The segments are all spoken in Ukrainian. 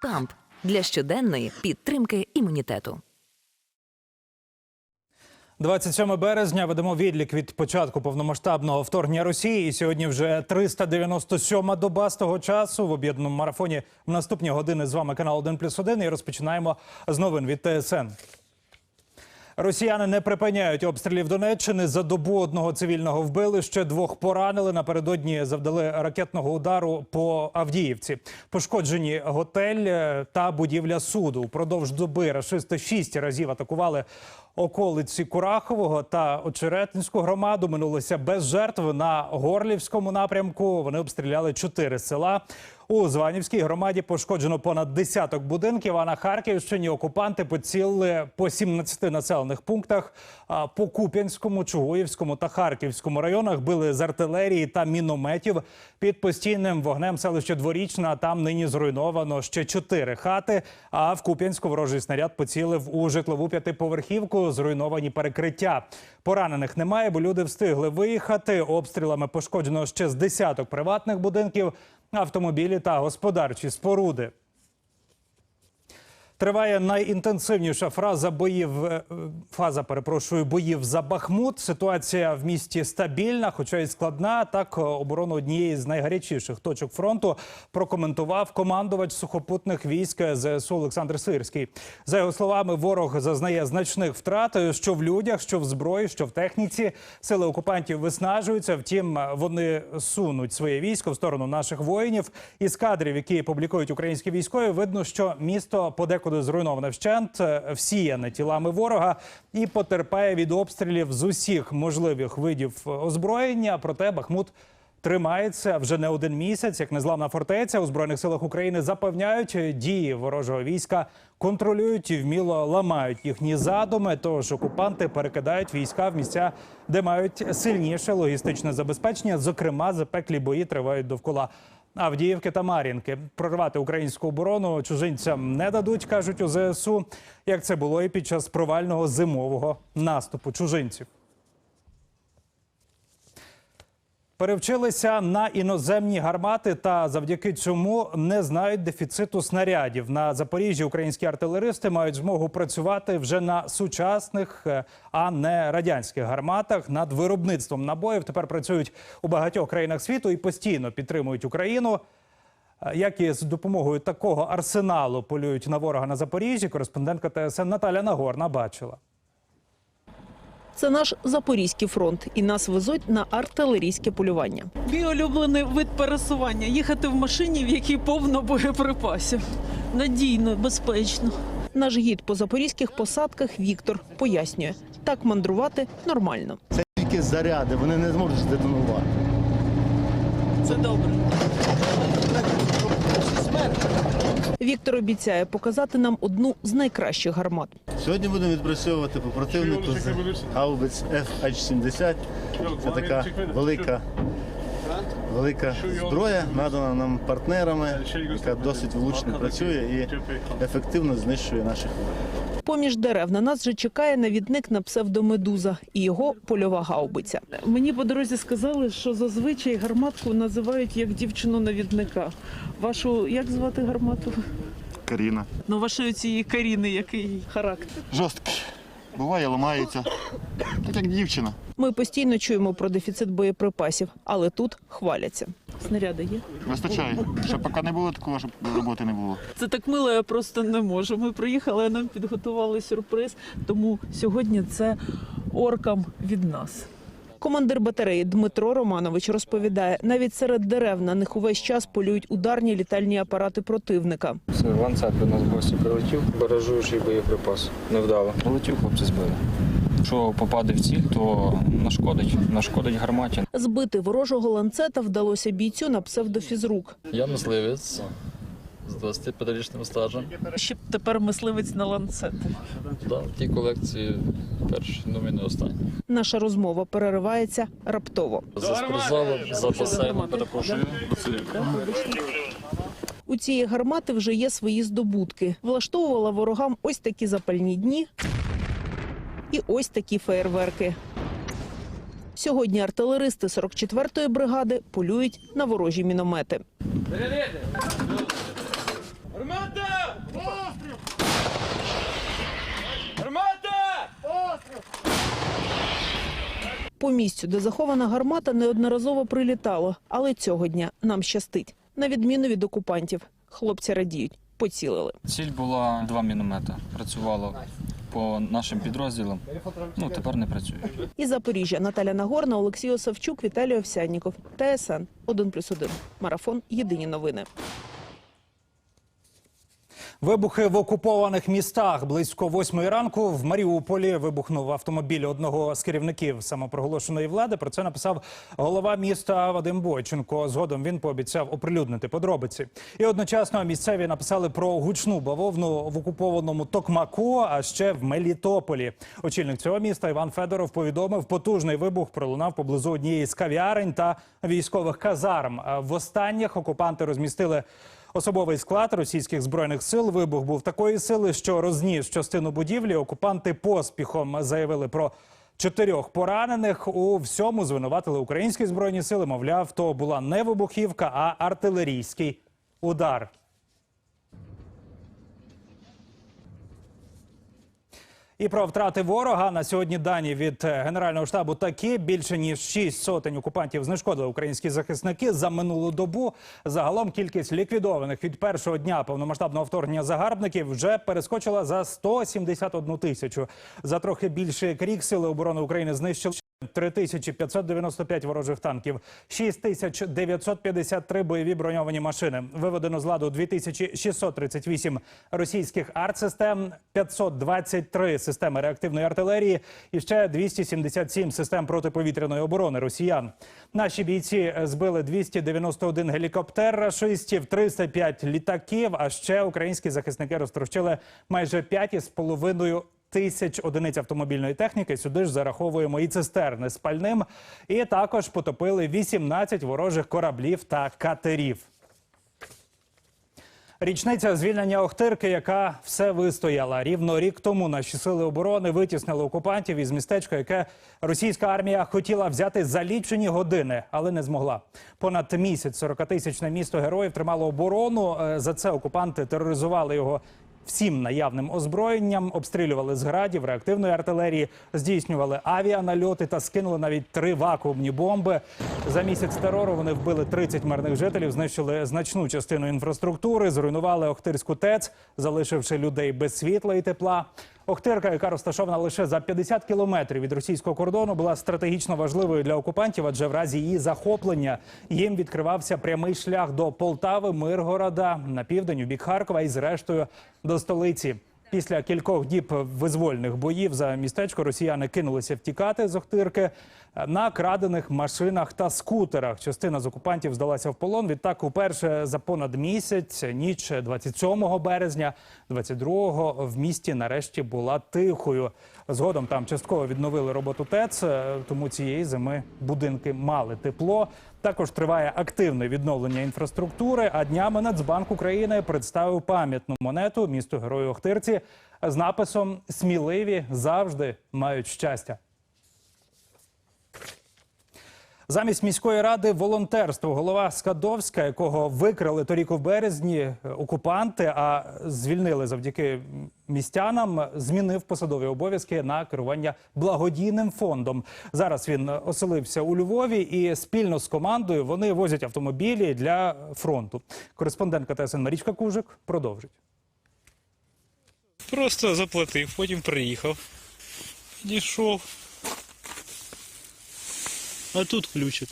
Камп для щоденної підтримки імунітету. 27 березня ведемо відлік від початку повномасштабного вторгнення Росії. І сьогодні вже 397 доба з того часу в об'єднаному марафоні. В наступні години з вами канал 1+,1 і розпочинаємо з новин від ТСН. Росіяни не припиняють обстрілів Донеччини. За добу одного цивільного вбили, ще двох поранили. Напередодні завдали ракетного удару по Авдіївці. Пошкоджені готель е, та будівля суду. Упродовж доби рашисти шість разів атакували околиці Курахового та Очеретинську громаду. Минулося без жертв на Горлівському напрямку. Вони обстріляли чотири села. У Званівській громаді пошкоджено понад десяток будинків. А на Харківщині окупанти поцілили по 17 населених пунктах. По Куп'янському, Чугуївському та Харківському районах били з артилерії та мінометів під постійним вогнем селище Дворічна. Там нині зруйновано ще чотири хати. А в Куп'янську ворожий снаряд поцілив у житлову п'ятиповерхівку. Зруйновані перекриття. Поранених немає, бо люди встигли виїхати. Обстрілами пошкоджено ще з десяток приватних будинків, автомобілі та господарчі споруди. Триває найінтенсивніша фраза боїв е, фаза. Перепрошую боїв за Бахмут. Ситуація в місті стабільна, хоча й складна. Так е, оборону однієї з найгарячіших точок фронту прокоментував командувач сухопутних військ ЗСУ Олександр Сирський. За його словами, ворог зазнає значних втрат, що в людях, що в зброї, що в техніці. Сили окупантів виснажуються. Втім, вони сунуть своє військо в сторону наших воїнів. Із кадрів, які публікують українські військові, видно, що місто подекуди зруйноване вщент, е, всіяне тілами ворога і потерпає від обстрілів з усіх можливих видів озброєння. Проте Бахмут. Тримається вже не один місяць, як незламна фортеця у збройних силах України запевняють, дії ворожого війська контролюють і вміло ламають їхні задуми. Тож окупанти перекидають війська в місця, де мають сильніше логістичне забезпечення. Зокрема, запеклі бої тривають довкола Авдіївки та Мар'їнки. Прорвати українську оборону чужинцям не дадуть, кажуть у ЗСУ, як це було і під час провального зимового наступу чужинців. Перевчилися на іноземні гармати та завдяки цьому не знають дефіциту снарядів. На Запоріжжі українські артилеристи мають змогу працювати вже на сучасних, е, а не радянських гарматах. Над виробництвом набоїв тепер працюють у багатьох країнах світу і постійно підтримують Україну. Е, Як і з допомогою такого арсеналу полюють на ворога на Запоріжжі, кореспондентка ТСН Наталя Нагорна бачила. Це наш Запорізький фронт, і нас везуть на артилерійське полювання. Мій улюблений вид пересування їхати в машині, в якій повно боєприпасів. Надійно, безпечно. Наш гід по запорізьких посадках Віктор пояснює, так мандрувати нормально. Це тільки заряди, вони не зможуть здетонувати. Це добре. Віктор обіцяє показати нам одну з найкращих гармат. Сьогодні будемо відпрацьовувати по противнику з гаубиць FH-70. Це така велика, велика зброя, надана нам партнерами, яка досить влучно працює і ефективно знищує наших ворогів. Поміж дерев на нас вже чекає навідник на псевдомедуза і його польова гаубиця. Мені по дорозі сказали, що зазвичай гарматку називають як дівчину навідника. Вашу як звати гармату? Каріна. Ну, вашої цієї Каріни, який характер. Жорсткий. Буває, ламається. Так як дівчина. Ми постійно чуємо про дефіцит боєприпасів, але тут хваляться. Снаряди є. Вистачає. Щоб поки не було такого, щоб роботи не було. Це так мило, я просто не можу. Ми приїхали, а нам підготували сюрприз. Тому сьогодні це оркам від нас. Командир батареї Дмитро Романович розповідає, навіть серед дерев на них увесь час полюють ударні літальні апарати противника. Це ланцет до нас в гості прилетів, бережуючий боєприпас. Невдало. Прилетів, хлопці збили. Якщо попаде в ціль, то нашкодить. Нашкодить гарматі. Збити ворожого ланцета вдалося бійцю на псевдофізрук. Я мисливець з 25-річним стажем. Ще б тепер мисливець на ланцети. Да, в тій колекції перший, ну і не останній. Наша розмова переривається раптово. За спортзалом, за басейном, перепрошую. У цієї гармати вже є свої здобутки. Влаштовувала ворогам ось такі запальні дні і ось такі феєрверки. Сьогодні артилеристи 44-ї бригади полюють на ворожі міномети. Гармата! Постріл! Гармата! Постріл! По місцю, де захована гармата, неодноразово прилітало, але цього дня нам щастить. На відміну від окупантів, хлопці радіють, поцілили. Ціль була два міномети. працювала по нашим підрозділам. Ну тепер не працює. Із Запоріжжя Наталя Нагорна, Олексій Осавчук, Віталій Овсянніков, ТСН 1+,1. Марафон. Єдині новини. Вибухи в окупованих містах близько восьмої ранку в Маріуполі вибухнув автомобіль одного з керівників самопроголошеної влади. Про це написав голова міста Вадим Бойченко. Згодом він пообіцяв оприлюднити подробиці. І одночасно місцеві написали про гучну бавовну в окупованому Токмаку, а ще в Мелітополі. Очільник цього міста Іван Федоров повідомив, потужний вибух пролунав поблизу однієї з кав'ярень та військових казарм. В останніх окупанти розмістили Особовий склад російських збройних сил вибух був такої сили, що розніс частину будівлі. Окупанти поспіхом заявили про чотирьох поранених. У всьому звинуватили українські збройні сили. Мовляв, то була не вибухівка, а артилерійський удар. І про втрати ворога на сьогодні дані від е, генерального штабу такі більше ніж шість сотень окупантів знешкодили українські захисники за минулу добу. Загалом кількість ліквідованих від першого дня повномасштабного вторгнення загарбників вже перескочила за 171 тисячу. За трохи більше як рік сили оборони України знищили 3595 ворожих танків, 6953 бойові броньовані машини. Виведено з ладу 2638 російських артсистем, 523 системи реактивної артилерії і ще 277 систем протиповітряної оборони росіян. Наші бійці збили 291 гелікоптер рашистів, 305 літаків. А ще українські захисники розтрощили майже 5,5 тисяч одиниць автомобільної техніки. Сюди ж зараховуємо і цистерни з пальним. І також потопили 18 ворожих кораблів та катерів. Річниця звільнення Охтирки, яка все вистояла. Рівно рік тому наші сили оборони витіснили окупантів із містечка, яке російська армія хотіла взяти за лічені години, але не змогла. Понад місяць 40-тисячне місто героїв тримало оборону. Е, За це окупанти тероризували його всім наявним озброєнням, обстрілювали з градів, реактивної артилерії, здійснювали авіанальоти та скинули навіть три вакуумні бомби. За місяць терору вони вбили 30 мирних жителів, знищили значну частину інфраструктури, зруйнували Охтирську ТЕЦ, залишивши людей без світла і тепла. Охтирка, яка розташована лише за 50 кілометрів від російського кордону, була стратегічно важливою для окупантів, адже в разі її захоплення їм відкривався прямий шлях до Полтави, Миргорода на південь у бік Харкова і зрештою до столиці. Після кількох діб визвольних боїв за містечко росіяни кинулися втікати з Охтирки на крадених машинах та скутерах. Частина з окупантів здалася в полон. Відтак, уперше за понад місяць, ніч 27 березня, 22-го в місті нарешті була тихою. Згодом там частково відновили роботу ТЕЦ, е, тому цієї зими будинки мали тепло. Також триває активне відновлення інфраструктури. А днями Нацбанк України представив пам'ятну монету місту Герою Охтирці з написом Сміливі завжди мають щастя. Замість міської ради волонтерство голова Скадовська, якого викрали торік у березні е, окупанти, а звільнили завдяки містянам, змінив посадові обов'язки на керування благодійним фондом. Зараз він оселився у Львові і спільно з командою вони возять автомобілі для фронту. Кореспондентка ТСН Марічка Кужик продовжить. Просто заплатив, потім приїхав. Дійшов. А тут ключик.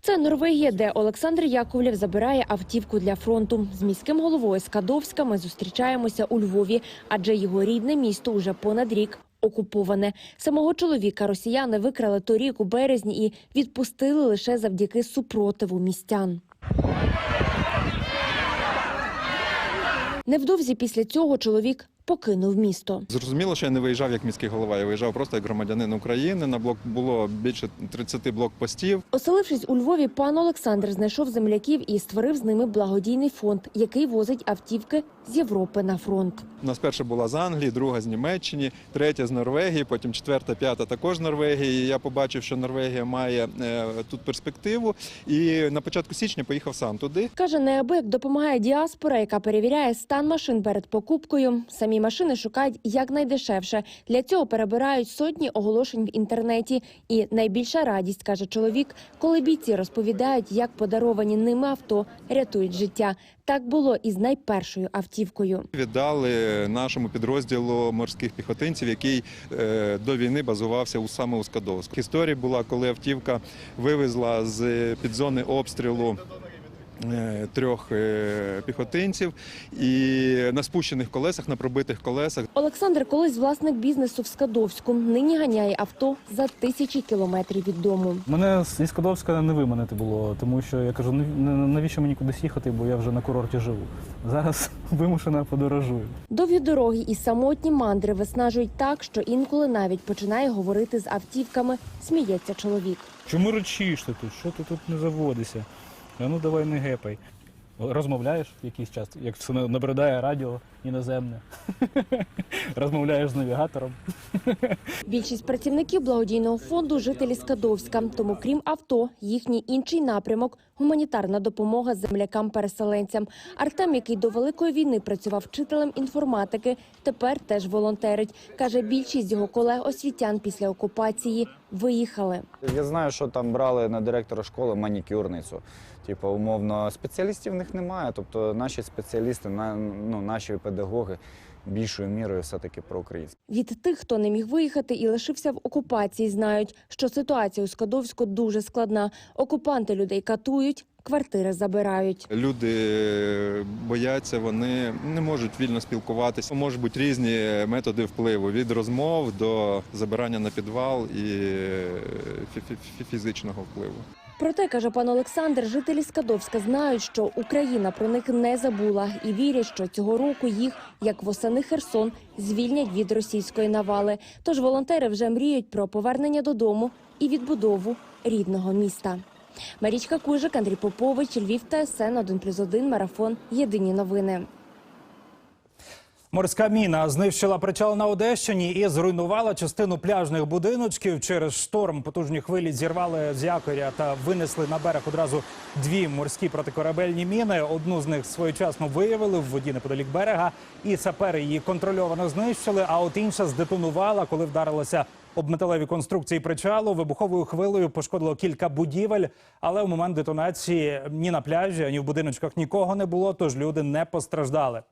Це Норвегія, де Олександр Яковлєв забирає автівку для фронту. З міським головою Скадовська ми зустрічаємося у Львові, адже його рідне місто уже понад рік окуповане. Самого чоловіка росіяни викрали торік у березні і відпустили лише завдяки супротиву містян. Невдовзі після цього чоловік покинув місто. Зрозуміло, що я не виїжджав як міський голова. Я виїжджав просто як громадянин України. На блок було більше 30 блокпостів. Оселившись у Львові, пан Олександр знайшов земляків і створив з ними благодійний фонд, який возить автівки з Європи на фронт. У нас перша була з Англії, друга з Німеччини, третя з Норвегії, потім четверта, п'ята також з Норвегії. І Я побачив, що Норвегія має е, тут перспективу. І на початку січня поїхав сам туди. Каже, неабияк допомагає діаспора, яка перевіряє стан машин перед покупкою. Самі самі машини шукають якнайдешевше. Для цього перебирають сотні оголошень в інтернеті. І найбільша радість, каже чоловік, коли бійці розповідають, як подаровані ними авто рятують життя. Так було і з найпершою автівкою. Віддали нашому підрозділу морських піхотинців, який е, до війни базувався у саме у Скадовську. Історія була, коли автівка вивезла з під зони обстрілу. Е, Трьох е, піхотинців і на спущених колесах, на пробитих колесах Олександр колись власник бізнесу в Скадовську. Нині ганяє авто за тисячі кілометрів від дому. Мене зі Скадовська не виманити було, тому що я кажу, «Нав- навіщо мені кудись їхати, бо я вже на курорті живу. Зараз вимушено подорожую. Довгі дороги і самотні мандри виснажують так, що інколи навіть починає говорити з автівками. Сміється чоловік. Чому речиш ти тут? Що ти тут не заводишся? А ну давай не гепай. Розмовляєш якийсь час, як все набридає радіо іноземне. Розмовляєш з навігатором. Більшість працівників благодійного фонду жителі Скадовська. Тому, крім авто, їхній інший напрямок гуманітарна допомога землякам-переселенцям. Артем, який до великої війни працював вчителем інформатики, тепер теж волонтерить. каже, більшість його колег освітян після окупації виїхали. Я знаю, що там брали на директора школи манікюрницю. Типу, умовно, спеціалістів в них немає. Тобто наші спеціалісти, на- ну, наші педагоги більшою мірою все-таки про українську. Від тих, хто не міг виїхати і лишився в окупації, знають, що ситуація у Скадовську дуже складна. Окупанти людей катують, квартири забирають. люди бояться, вони не можуть вільно спілкуватися. Можуть бути різні методи впливу від розмов до забирання на підвал і фі- фі- фі- фізичного впливу. Проте, каже пан Олександр, жителі Скадовська знають, що Україна про них не забула і вірять, що цього року їх, як восени Херсон, звільнять від російської навали. Тож волонтери вже мріють про повернення додому і відбудову рідного міста. Марічка Кужик, Андрій Попович, Львів ТСН 1+,1, Марафон. Єдині новини. Морська міна знищила причал на Одещині і зруйнувала частину пляжних будиночків. Через шторм потужні хвилі зірвали з якоря та винесли на берег одразу дві морські протикорабельні міни. Одну з них своєчасно виявили в воді неподалік берега, і сапери її контрольовано знищили. А от інша здетонувала, коли вдарилася об металеві конструкції причалу. Вибуховою хвилею пошкодило кілька будівель, але в момент детонації ні на пляжі, ані в будиночках нікого не було, тож люди не постраждали.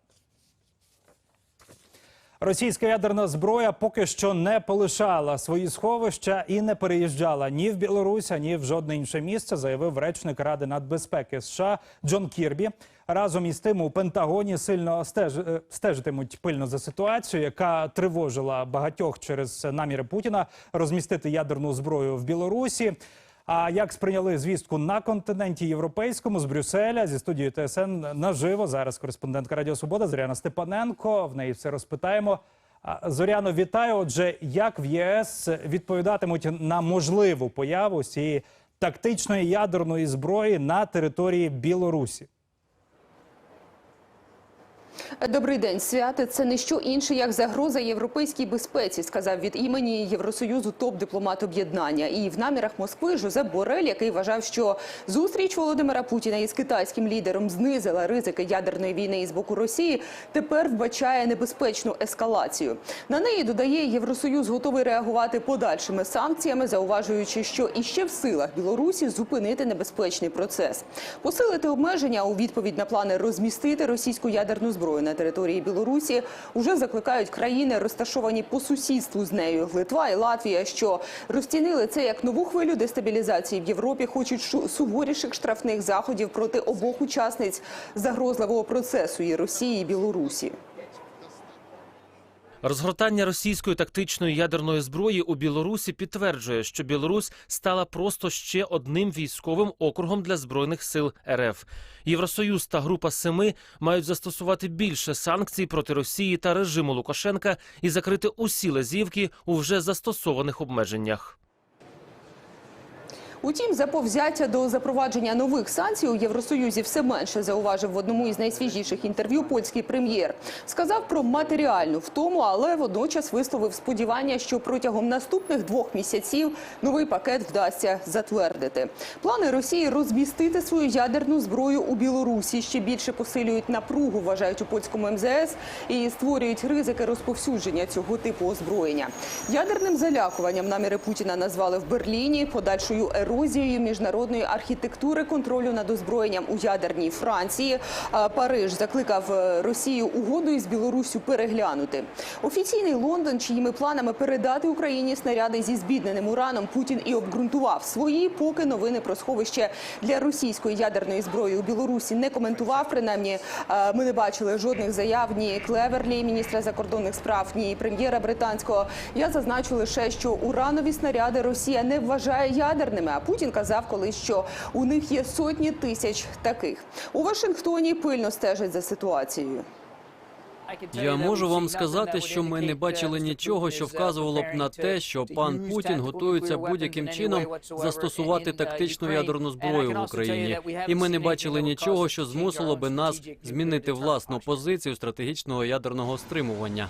Російська ядерна зброя поки що не полишала свої сховища і не переїжджала ні в Білорусь, ні в жодне інше місце, заявив речник Ради нацбезпеки США Джон Кірбі. Разом із тим у Пентагоні сильно стеж... е, стежитимуть пильно за ситуацією, яка тривожила багатьох через наміри Путіна розмістити ядерну зброю в Білорусі. А як сприйняли звістку на континенті європейському з Брюсселя зі студією ТСН наживо зараз кореспондентка Радіо Свобода Зоряна Степаненко. В неї все розпитаємо. Зоряно, вітаю. Отже, як в ЄС відповідатимуть на можливу появу цієї тактичної ядерної зброї на території Білорусі? Добрий день, святи. Це не що інше, як загроза європейській безпеці, сказав від імені Євросоюзу топ-дипломат об'єднання. І в намірах Москви Жозеп Борель, який вважав, що зустріч Володимира Путіна із китайським лідером знизила ризики ядерної війни із боку Росії, тепер вбачає небезпечну ескалацію. На неї додає Євросоюз готовий реагувати подальшими санкціями, зауважуючи, що іще в силах Білорусі зупинити небезпечний процес, посилити обмеження у відповідь на плани розмістити російську ядерну зброю на території Білорусі. Уже закликають країни, розташовані по сусідству з нею Литва і Латвія, що розцінили це як нову хвилю дестабілізації в Європі. Хочуть суворіших штрафних заходів проти обох учасниць загрозливого процесу і Росії і Білорусі. Розгортання російської тактичної ядерної зброї у Білорусі підтверджує, що Білорусь стала просто ще одним військовим округом для збройних сил РФ. Євросоюз та група семи мають застосувати більше санкцій проти Росії та режиму Лукашенка і закрити усі лазівки у вже застосованих обмеженнях. Утім, заповзяття до запровадження нових санкцій у Євросоюзі все менше зауважив в одному із найсвіжіших інтерв'ю польський прем'єр. Сказав про матеріальну втому, але водночас висловив сподівання, що протягом наступних двох місяців новий пакет вдасться затвердити. Плани Росії розмістити свою ядерну зброю у Білорусі ще більше посилюють напругу, вважають у польському МЗС, і створюють ризики розповсюдження цього типу озброєння. Ядерним залякуванням наміри Путіна назвали в Берліні, подальшою ерозією міжнародної архітектури контролю над озброєнням у ядерній Франції. Париж закликав е, Росію угоду із Білоруссю переглянути. Офіційний Лондон, чиїми планами передати Україні снаряди зі збідненим ураном, Путін і обґрунтував свої, поки новини про сховище для російської ядерної зброї у Білорусі не коментував. Принаймні, е, ми не бачили жодних заяв ні Клеверлі, міністра закордонних справ, ні прем'єра британського. Я зазначу лише, що уранові снаряди Росія не вважає ядерними. А Путін казав колись, що у них є сотні тисяч таких. У Вашингтоні пильно стежать за ситуацією. Я можу вам сказати, що ми не бачили нічого, що вказувало б на те, що пан Путін готується будь-яким чином застосувати тактичну ядерну зброю в Україні, і ми не бачили нічого, що змусило би нас змінити власну позицію стратегічного ядерного стримування.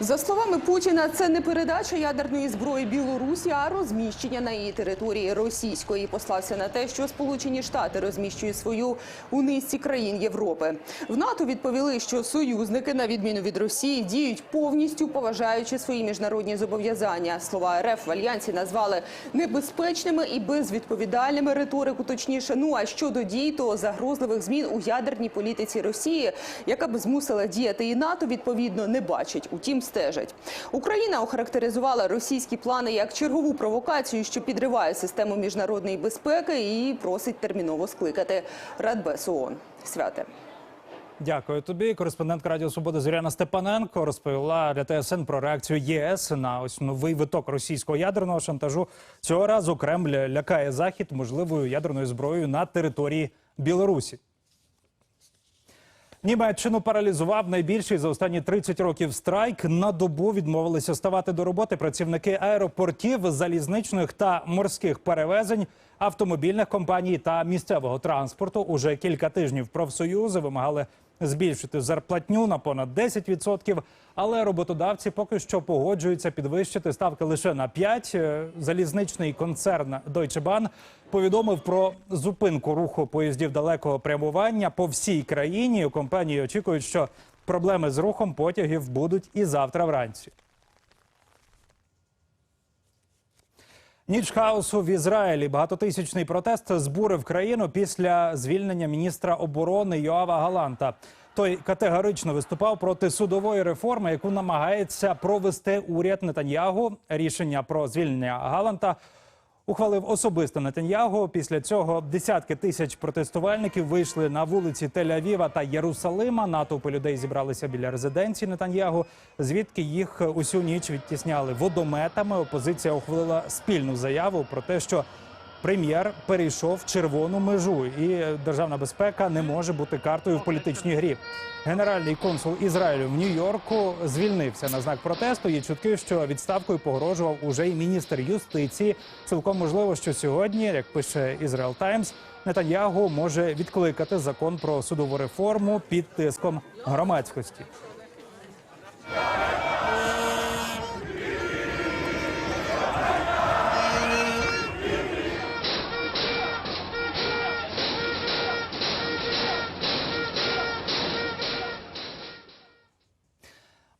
За словами Путіна, це не передача ядерної зброї Білорусі, а розміщення на її території російської. Послався на те, що Сполучені Штати розміщують свою у низці країн Європи. В НАТО відповіли, що союзники, на відміну від Росії, діють повністю поважаючи свої міжнародні зобов'язання. Слова РФ в альянсі назвали небезпечними і безвідповідальними риторику. Точніше, ну а щодо дій, то загрозливих змін у ядерній політиці Росії, яка б змусила діяти і НАТО, відповідно не бачить. Утім, стежать. Україна охарактеризувала російські плани як чергову провокацію, що підриває систему міжнародної безпеки, і просить терміново скликати Радбез ООН. Святе. Дякую тобі. Кореспондентка Радіо Свобода Зоряна Степаненко розповіла для ТСН про реакцію ЄС на ось новий виток російського ядерного шантажу. Цього разу Кремль лякає захід можливою ядерною зброєю на території Білорусі. Німеччину паралізував найбільший за останні 30 років страйк. На добу відмовилися ставати до роботи працівники аеропортів, залізничних та морських перевезень, автомобільних компаній та місцевого транспорту. Уже кілька тижнів профсоюзи вимагали збільшити зарплатню на понад 10%, але роботодавці поки що погоджуються підвищити ставки лише на 5%. Е, Залізничний концерн Deutsche Bahn повідомив про зупинку руху поїздів далекого прямування по всій країні. У компанії очікують, що проблеми з рухом потягів будуть і завтра вранці. Ніч хаосу в Ізраїлі. Багатотисячний протест збурив країну після звільнення міністра оборони Йоава Галанта. Той категорично виступав проти судової реформи, яку намагається провести уряд Нетаньягу. Рішення про звільнення Галанта ухвалив особисто Нетаньягу. Після цього десятки тисяч протестувальників вийшли на вулиці Тель-Авіва та Єрусалима. Натовпи людей зібралися біля резиденції Нетаньягу, звідки їх усю ніч відтісняли водометами. Опозиція ухвалила спільну заяву про те, що прем'єр перейшов червону межу, і державна безпека не може бути картою в політичній грі. Генеральний консул Ізраїлю в Нью-Йорку звільнився на знак протесту. Є чутки, що відставкою погрожував уже й міністр юстиції. Цілком можливо, що сьогодні, як пише Ізраїл Таймс, Нетаньягу може відкликати закон про судову реформу під тиском громадськості.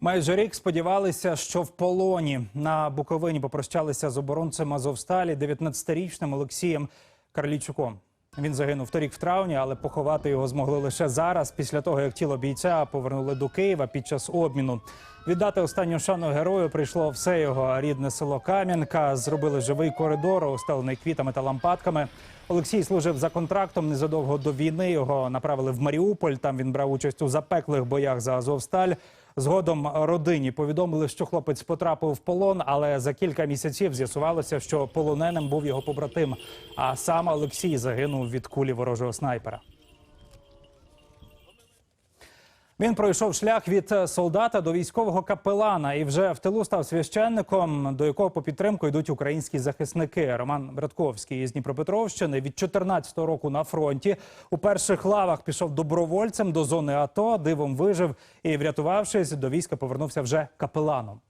Майже рік сподівалися, що в полоні на Буковині попрощалися з оборонцем Азовсталі 19-річним Олексієм Карлічуком. Він загинув торік в травні, але поховати його змогли лише зараз, після того як тіло бійця повернули до Києва під час обміну. Віддати останню шану герою прийшло все його рідне село Кам'янка. Зробили живий коридор, устелений квітами та лампадками. Олексій служив за контрактом незадовго до війни. Його направили в Маріуполь. Там він брав участь у запеклих боях за Азовсталь. Згодом родині повідомили, що хлопець потрапив в полон, але за кілька місяців з'ясувалося, що полоненим був його побратим. А сам Олексій загинув від кулі ворожого снайпера. Він пройшов шлях від е, солдата до військового капелана і вже в тилу став священником, до якого по підтримку йдуть українські захисники. Роман Братковський із Дніпропетровщини від 14-го року на фронті. У перших лавах пішов добровольцем до зони АТО, дивом вижив і, врятувавшись, до війська повернувся вже капеланом.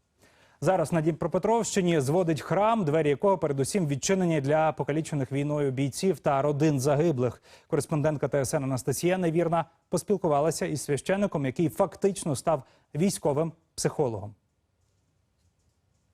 Зараз на Дніпропетровщині зводить храм, двері якого передусім відчинені для покалічених війною бійців та родин загиблих. Кореспондентка ТСН Анастасія Невірна поспілкувалася із священником, який фактично став військовим психологом.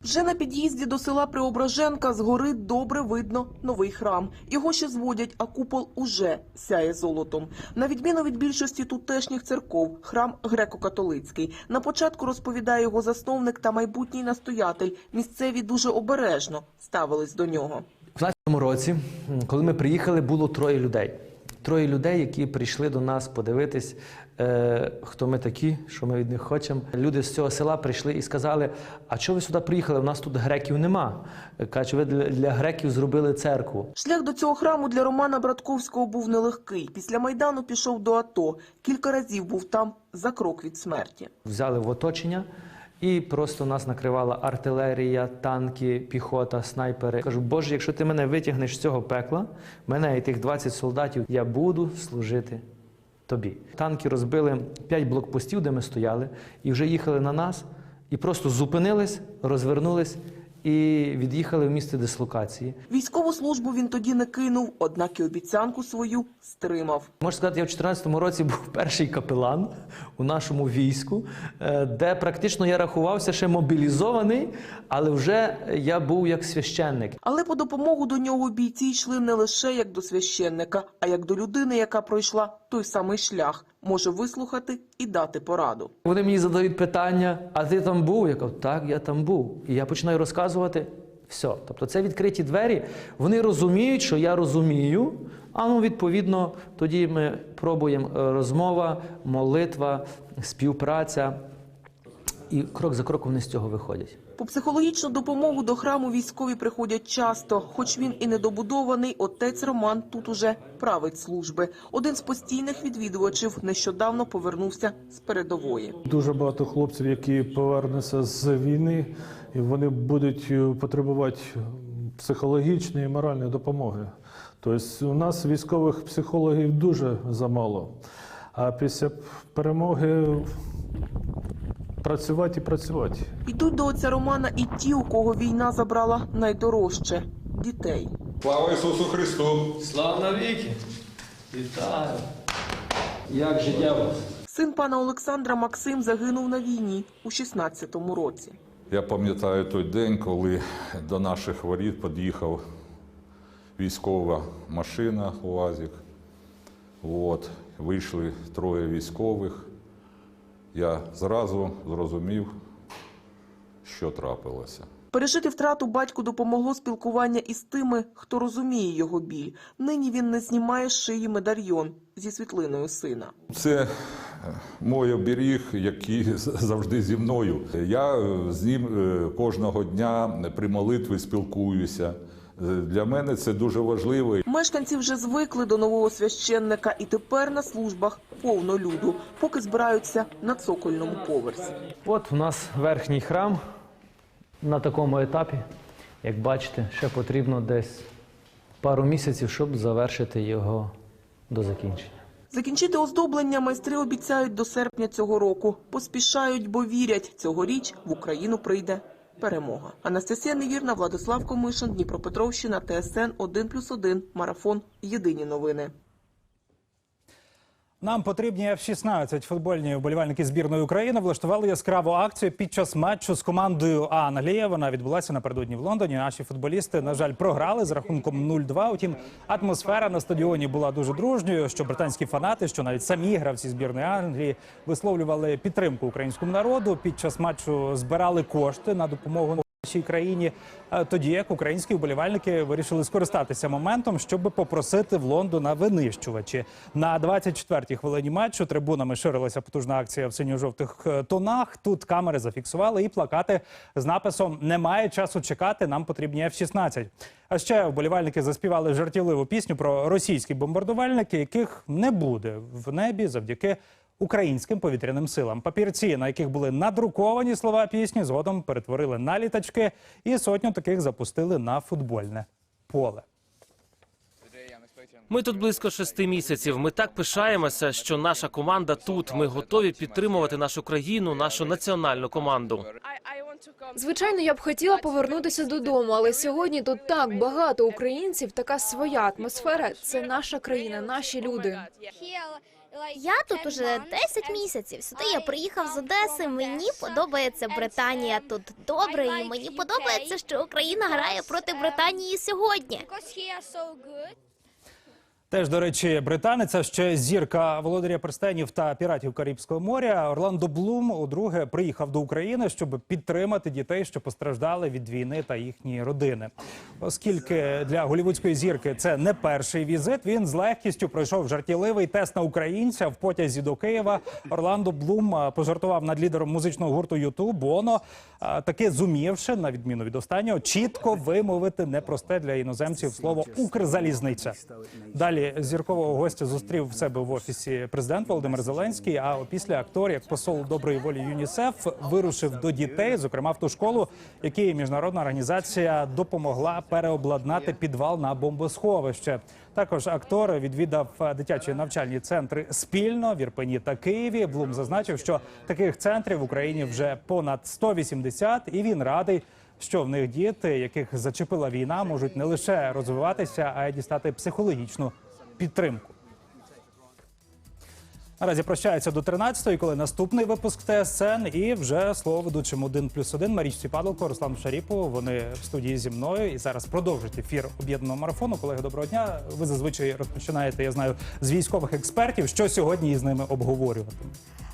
Вже на під'їзді до села Преображенка згори добре видно новий храм. Його ще зводять, а купол уже сяє золотом. На відміну від більшості тутешніх церков, храм греко-католицький. На початку розповідає його засновник та майбутній настоятель. Місцеві дуже обережно ставились до нього. У 20-му році, коли ми приїхали, було троє людей. Троє людей, які прийшли до нас подивитись, е, хто ми такі, що ми від них хочемо. Люди з цього села прийшли і сказали: А чого ви сюди приїхали? У нас тут греків нема. Кажуть, ви для, для греків зробили церкву. Шлях до цього храму для Романа Братковського був нелегкий. Після майдану пішов до АТО. Кілька разів був там за крок від смерті. Взяли в оточення. І просто нас накривала артилерія, танки, піхота, снайпери. Кажу, Боже, якщо ти мене витягнеш з цього пекла, мене і тих 20 солдатів, я буду служити тобі. Танки розбили 5 блокпостів, де ми стояли, і вже їхали на нас, і просто зупинились, розвернулись і від'їхали в місце дислокації. Військову службу він тоді не кинув, однак і обіцянку свою стримав. Можна сказати, я в 2014 році був перший капелан у нашому війську, е, де практично я рахувався ще мобілізований, але вже я був як священник. Але по допомогу до нього бійці йшли не лише як до священника, а як до людини, яка пройшла той самий шлях, може вислухати і дати пораду. Вони мені задають питання: а ти там був? Я кажу, так, я там був. І я починаю розказувати. Все. Тобто це відкриті двері. Вони розуміють, що я розумію. А ну, відповідно, тоді ми пробуємо е, розмова, молитва, співпраця. І крок за кроком вони з цього виходять. По психологічну допомогу до храму військові приходять часто. Хоч він і недобудований, отець Роман тут уже править служби. Один з постійних відвідувачів нещодавно повернувся з передової. Дуже багато хлопців, які повернуться з війни, і вони будуть е, потребувати психологічної і моральної допомоги. Тобто у нас військових психологів дуже замало. А після перемоги працювати і працювати. Йдуть до отця Романа і ті, у кого війна забрала найдорожче дітей. Слава Ісусу Христу! Слава навіки! Вітаю! Як життя вас? Син пана Олександра Максим загинув на війні у 16-му році. Я пам'ятаю той день, коли до наших воріт під'їхав військова машина УАЗик. От, вийшли троє військових. Я зразу зрозумів, що трапилося. Пережити втрату батьку допомогло спілкування із тими, хто розуміє його біль. Нині він не знімає з шиї медальйон зі світлиною сина. Це мой оберіг, який завжди зі мною. Я з ним е, кожного дня при молитві спілкуюся. Для мене це дуже важливо. Мешканці вже звикли до нового священника і тепер на службах повно люду, поки збираються на цокольному поверсі. От у нас верхній храм на такому етапі. Як бачите, ще потрібно десь пару місяців, щоб завершити його до закінчення. Закінчити оздоблення майстри обіцяють до серпня цього року. Поспішають, бо вірять, цьогоріч в Україну прийде перемога. Анастасія Невірна, Владислав Комишин, Дніпропетровщина, ТСН 1+,1, Марафон. Єдині новини. Нам потрібні F-16. Футбольні вболівальники збірної України влаштували яскраву акцію під час матчу з командою Англія. Вона відбулася напередодні в Лондоні. Наші футболісти, на жаль, програли з рахунком 0-2. Утім, атмосфера на стадіоні була дуже дружньою. Що британські фанати, що навіть самі гравці збірної Англії висловлювали підтримку українському народу. Під час матчу збирали кошти на допомогу нашій країні. Е, Тоді як українські вболівальники вирішили скористатися моментом, щоб попросити в Лондона винищувачі на 24-й хвилині матчу. Трибунами ширилася потужна акція в синьо-жовтих е, тонах. Тут камери зафіксували і плакати з написом Немає часу чекати. Нам потрібні F-16». А ще вболівальники заспівали жартівливу пісню про російські бомбардувальники, яких не буде в небі завдяки українським повітряним силам. Папірці, на яких були надруковані слова пісні, згодом перетворили на літачки, і сотню таких запустили на футбольне поле. Ми тут близько шести місяців. Ми так пишаємося, що наша команда тут. Ми готові підтримувати нашу країну, нашу національну команду. Звичайно, я б хотіла повернутися додому, але сьогодні тут так багато українців, така своя атмосфера. Це наша країна, наші люди. Я тут уже 10 місяців. Сюди я приїхав з Одеси. Мені подобається Британія тут добре, і мені подобається, що Україна грає проти Британії сьогодні. Теж, до речі, британець, а ще зірка володаря перстенів та піратів Карибського моря Орландо Блум удруге приїхав до України, щоб підтримати дітей, що постраждали від війни та їхні родини. Оскільки для голівудської зірки це не перший візит, він з легкістю пройшов жартівливий тест на українця в потязі до Києва. Орландо Блум пожартував над лідером музичного гурту Юту Боно, таки зумівши, на відміну від останнього, чітко вимовити непросте для іноземців слово Укрзалізниця. Далі зіркового гостя зустрів в себе в офісі президент Володимир Зеленський. А опісля актор, як посол доброї волі ЮНІСЕФ, вирушив до дітей, зокрема в ту школу, якій міжнародна організація допомогла переобладнати підвал на бомбосховище. Також актор відвідав дитячі навчальні центри спільно в Ірпені та Києві. Блум зазначив, що таких центрів в Україні вже понад 180, і він радий. Що в них діти, яких зачепила війна, можуть не лише розвиватися, а й дістати психологічну підтримку. Наразі прощаються до 13-ї, коли наступний випуск ТСН. І вже слово ведучим 1 плюс 1 Марічці Падалко, Руслану Шаріпову. Вони в студії зі мною і зараз продовжать ефір об'єднаного марафону. Колеги, доброго дня. Ви зазвичай розпочинаєте, я знаю, з військових експертів. Що сьогодні із ними обговорювати?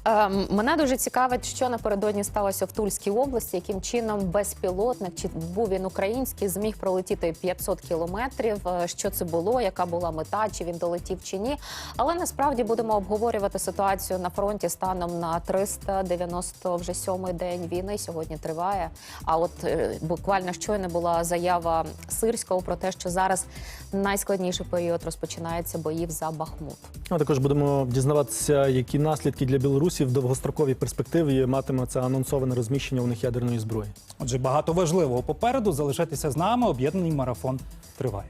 Е, Мене дуже цікавить, що напередодні сталося в Тульській області, яким чином безпілотник, чи був він український, зміг пролетіти 500 кілометрів. Е, Що це було, яка була мета, чи він долетів чи ні. Але насправді будемо обговорювати ситуацію на фронті станом на 390 вже сьомий день війни. Сьогодні триває. А от е, буквально щойно була заява Сирського про те, що зараз найскладніший період розпочинається боїв за Бахмут. А також будемо дізнаватися, які наслідки для Білорусі в довгостроковій перспективі матиме це анонсоване розміщення у них ядерної зброї. Отже, багато важливого попереду. Залишайтеся з нами. Об'єднаний марафон триває.